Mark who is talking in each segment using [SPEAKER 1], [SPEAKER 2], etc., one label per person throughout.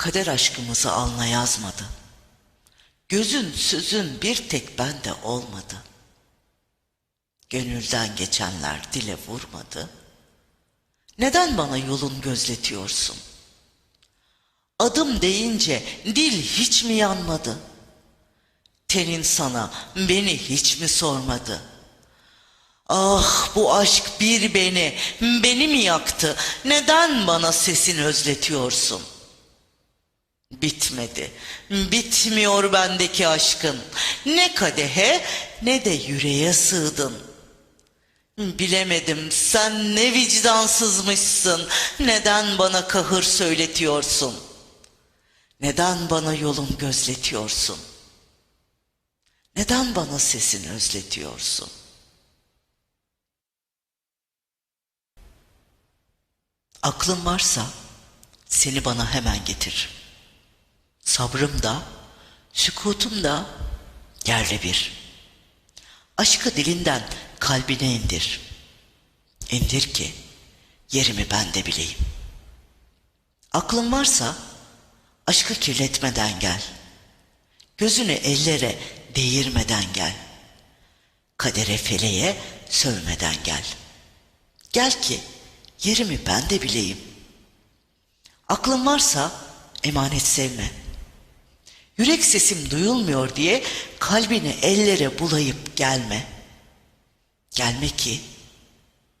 [SPEAKER 1] Kader aşkımızı alna yazmadı. Gözün sözün bir tek bende olmadı. Gönülden geçenler dile vurmadı. Neden bana yolun gözletiyorsun? Adım deyince dil hiç mi yanmadı? Tenin sana beni hiç mi sormadı? Ah bu aşk bir beni, beni mi yaktı? Neden bana sesini özletiyorsun? Bitmedi, bitmiyor bendeki aşkın. Ne kadehe ne de yüreğe sığdın. Bilemedim sen ne vicdansızmışsın. Neden bana kahır söyletiyorsun? Neden bana yolun gözletiyorsun? Neden bana sesini özletiyorsun? Aklın varsa seni bana hemen getir. Sabrım da, sükutum da yerle bir. Aşkı dilinden kalbine indir. İndir ki yerimi ben de bileyim. Aklın varsa aşkı kirletmeden gel. Gözünü ellere değirmeden gel. Kadere feleğe sövmeden gel. Gel ki yerimi ben de bileyim. Aklın varsa emanet sevme. Yürek sesim duyulmuyor diye kalbini ellere bulayıp gelme. Gelme ki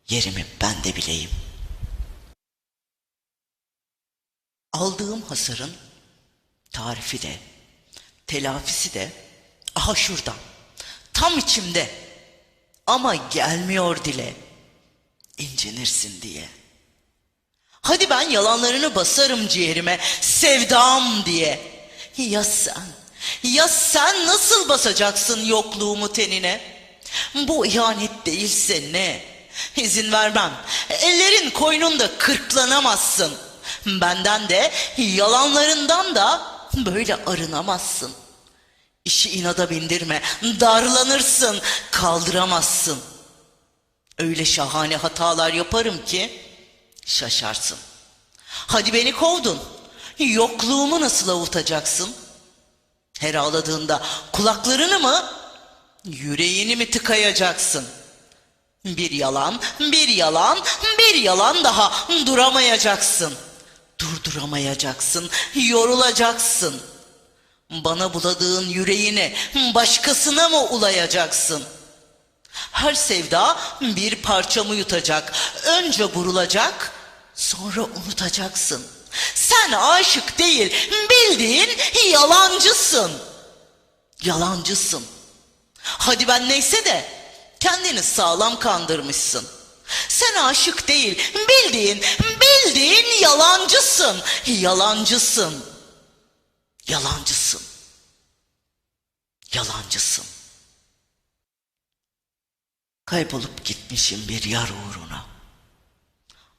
[SPEAKER 1] yerimi ben de bileyim. Aldığım hasarın tarifi de, telafisi de aha şurada, tam içimde ama gelmiyor dile, incinirsin diye. Hadi ben yalanlarını basarım ciğerime, sevdam diye. Ya sen, ya sen nasıl basacaksın yokluğumu tenine? Bu ihanet değilse ne? İzin vermem. Ellerin koynunda kırklanamazsın. Benden de yalanlarından da böyle arınamazsın. İşi inada bindirme. Darlanırsın, kaldıramazsın. Öyle şahane hatalar yaparım ki şaşarsın. Hadi beni kovdun. Yokluğumu nasıl avutacaksın? Her ağladığında kulaklarını mı, yüreğini mi tıkayacaksın? Bir yalan, bir yalan, bir yalan daha duramayacaksın. Durduramayacaksın, yorulacaksın. Bana buladığın yüreğini başkasına mı ulayacaksın? Her sevda bir parçamı yutacak. Önce vurulacak, sonra unutacaksın. Sen aşık değil, bildiğin yalancısın. Yalancısın. Hadi ben neyse de kendini sağlam kandırmışsın. Sen aşık değil, bildiğin, bildiğin yalancısın. Yalancısın. Yalancısın. Yalancısın. Kaybolup gitmişim bir yar uğruna.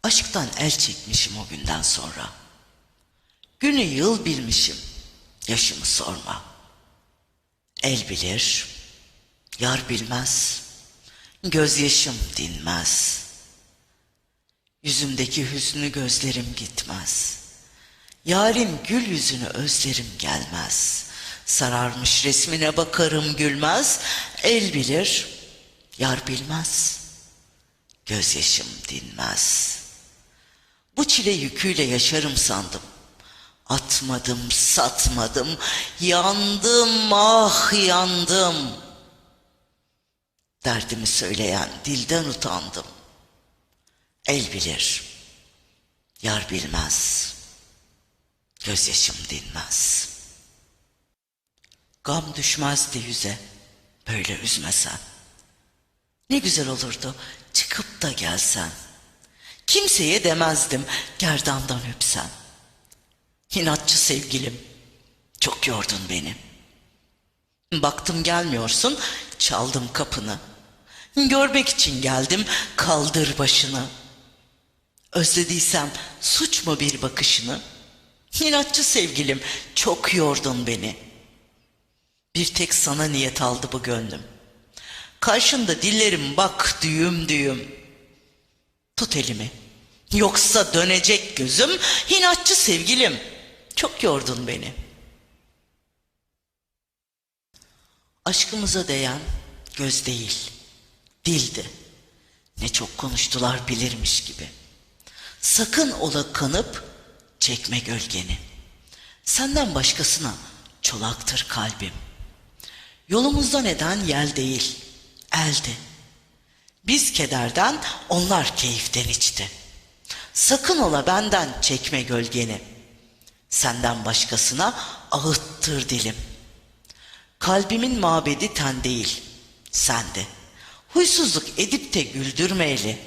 [SPEAKER 1] Aşktan el çekmişim o günden sonra. Günü yıl bilmişim, yaşımı sorma. El bilir, yar bilmez, gözyaşım dinmez. Yüzümdeki hüznü gözlerim gitmez. Yarim gül yüzünü özlerim gelmez. Sararmış resmine bakarım gülmez. El bilir, yar bilmez. Gözyaşım dinmez. Bu çile yüküyle yaşarım sandım. Atmadım, satmadım, yandım, ah yandım. Derdimi söyleyen dilden utandım. El bilir, yar bilmez, gözyaşım dinmez. Gam düşmezdi yüze, böyle üzmesen. Ne güzel olurdu çıkıp da gelsen. Kimseye demezdim gerdandan öpsen. İnatçı sevgilim, çok yordun beni. Baktım gelmiyorsun, çaldım kapını. Görmek için geldim, kaldır başını. Özlediysem suç mu bir bakışını? İnatçı sevgilim, çok yordun beni. Bir tek sana niyet aldı bu gönlüm. Karşında dillerim bak düğüm düğüm. Tut elimi. Yoksa dönecek gözüm, inatçı sevgilim. Çok yordun beni. Aşkımıza değen göz değil, dildi. Ne çok konuştular bilirmiş gibi. Sakın ola kanıp çekme gölgeni. Senden başkasına çolaktır kalbim. Yolumuzda neden yel değil, eldi. Biz kederden, onlar keyiften içti. Sakın ola benden çekme gölgeni. Senden başkasına ağıttır dilim. Kalbimin mabedi ten değil, sende. Huysuzluk edip de güldürmeyeli.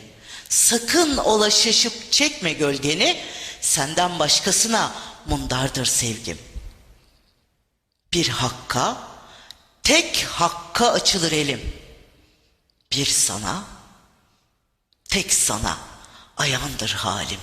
[SPEAKER 1] Sakın ola şaşıp çekme gölgeni, senden başkasına mundardır sevgim. Bir hakka, tek hakka açılır elim. Bir sana, tek sana ayandır halim.